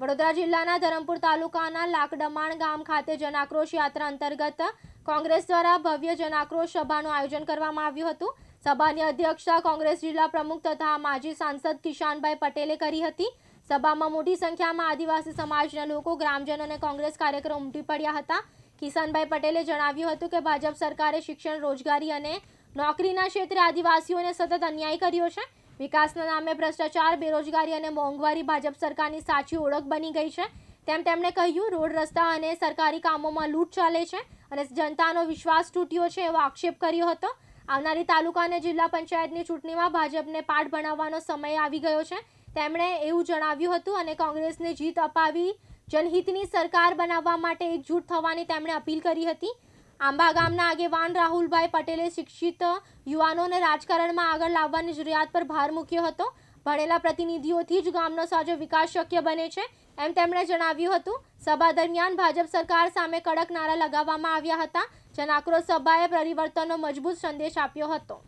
વડોદરા જિલ્લાના ધરમપુર તાલુકાના લાકડમાણ ગામ ખાતે જનાક્રોશ યાત્રા અંતર્ગત કોંગ્રેસ દ્વારા ભવ્ય જનાક્રોશ સભાનું આયોજન કરવામાં આવ્યું હતું. સભાની અધ્યક્ષતા કોંગ્રેસ જિલ્લા પ્રમુખ તથા માજી સાંસદ કિશાનભાઈ પટેલે કરી હતી. સભામાં મોટી સંખ્યામાં આદિવાસી સમાજના લોકો, ગ્રામજનો અને કોંગ્રેસ કાર્યકરો ઉમટી પડ્યા હતા. કિશાનભાઈ પટેલે જણાવ્યું હતું કે ભાજપ સરકારે શિક્ષણ, રોજગારી અને નોકરીના ક્ષેત્રે આદિવાસીઓને સતત અન્યાય કર્યો છે. વિકાસના નામે ભ્રષ્ટાચાર, બેરોજગારી અને મોંઘવારી ભાજપ સરકારની સાચી ઓળખ બની ગઈ છે. તેમ તેમણે કહ્યું, રોડ, રસ્તા અને સરકારી કામોમાં લૂંટ ચાલે છે અને જનતાનો વિશ્વાસ તૂટ્યો છે એવો આક્ષેપ કર્યો હતો. આવનારી તાલુકા અને જિલ્લા પંચાયતની ચૂંટણીમાં ભાજપને પાઠ ભણાવવાનો સમય આવી ગયો છે. તેમણે એવું જણાવ્યું હતું અને કોંગ્રેસને જીત અપાવી જનહિતની સરકાર બનાવવા માટે એકજૂટ થવાની તેમણે અપીલ કરી હતી. આંબા ગામના આગેવાન રાહુલભાઈ પટેલે શિક્ષિત યુવાનોને રાજકારણમાં આગળ લાવવાની જરૂરિયાત પર ભાર મૂક્યો હતો. ભણેલા પ્રતિનિધિઓથી જ ગામનો સાજો વિકાસ શક્ય બને છે એમ તેમણે જણાવ્યું હતું. સભા દરમિયાન ભાજપ સરકાર સામે કડક નારા લગાવવામાં આવ્યા હતા. જનાક્રોશ સભાએ પરિવર્તનનો મજબૂત સંદેશ આપ્યો હતો.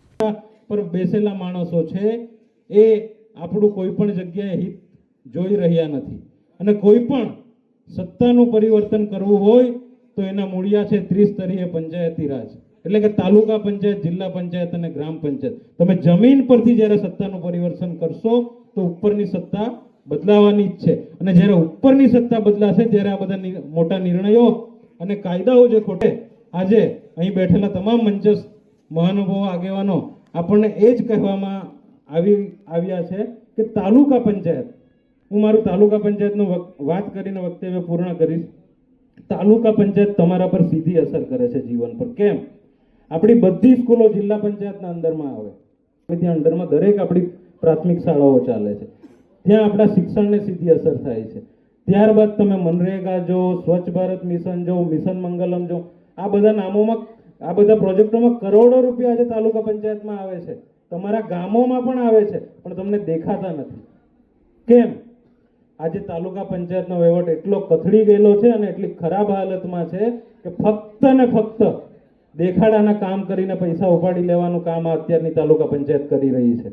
પર બેસેલા માણસો છે એ આપણું કોઈ પણ જગ્યાએ હિત જોઈ રહ્યા નથી. અને કોઈ પણ સત્તાનું પરિવર્તન કરવું હોય તો એના મૂળિયા છે ત્રિસ્તરીય પંચાયતી રાજ. એટલે કે તાલુકા પંચાયત, જિલ્લા પંચાયત અને ગ્રામ પંચાયત. તમે જમીન પરથી જ્યારે સત્તાનું પરિવર્તન કરશો, તો ઉપરની સત્તા બદલાવાની જ છે. અને જ્યારે ઉપરની સત્તા બદલાશે, ત્યારે આ બધા મોટા નિર્ણયો અને કાયદાઓ જે ખોટે, આજે અહીં બેઠેલા તમામ મંચસ મહાનુભાવો, આગેવાનો, આપણને એ જ કહેવામાં આવી, આવ્યા છે કે તાલુકા પંચાયત. હું મારું તાલુકા પંચાયતનું વાત કરીને વક્તવ્ય પૂર્ણ કરીશ. તાલુકા પંચાયત તમારા પર સીધી અસર કરે છે જીવન પર. કેમ? આપણી બધી સ્કૂલો જિલ્લા પંચાયતના અંદરમાં આવે. ત્યાં અંદરમાં દરેક આપણી પ્રાથમિક શાળાઓ ચાલે છે. ત્યાં આપણા શિક્ષણને સીધી અસર થાય છે. ત્યારબાદ તમે મનરેગા જો, સ્વચ્છ ભારત મિશન જો, મિશન મંગલમ જો, આ બધા નામોમાં, આ બધા પ્રોજેક્ટોમાં કરોડો રૂપિયા આજે તાલુકા પંચાયતમાં આવે છે. તમારા ગામોમાં પણ આવે છે, પણ તમને દેખાતા નથી. કેમ? આજે તાલુકા પંચાયતનો વહીવટ એટલો કથળી ગયેલો છે અને એટલી ખરાબ હાલતમાં છે કે ફક્ત ને ફક્ત દેખાડાના કામ કરીને પૈસા ઉપાડી લેવાનું કામ આ અત્યારની તાલુકા પંચાયત કરી રહી છે.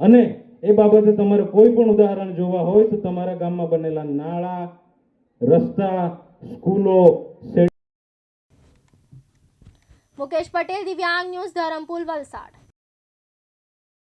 અને એ બાબતે તમારે કોઈ પણ ઉદાહરણ જોવા હોય તો તમારા ગામમાં બનેલા નાળા, રસ્તા, સ્કૂલો મુકેશ પટેલ, દિવ્યાંગ ન્યૂઝ, ધરમપુર, વલસાડ.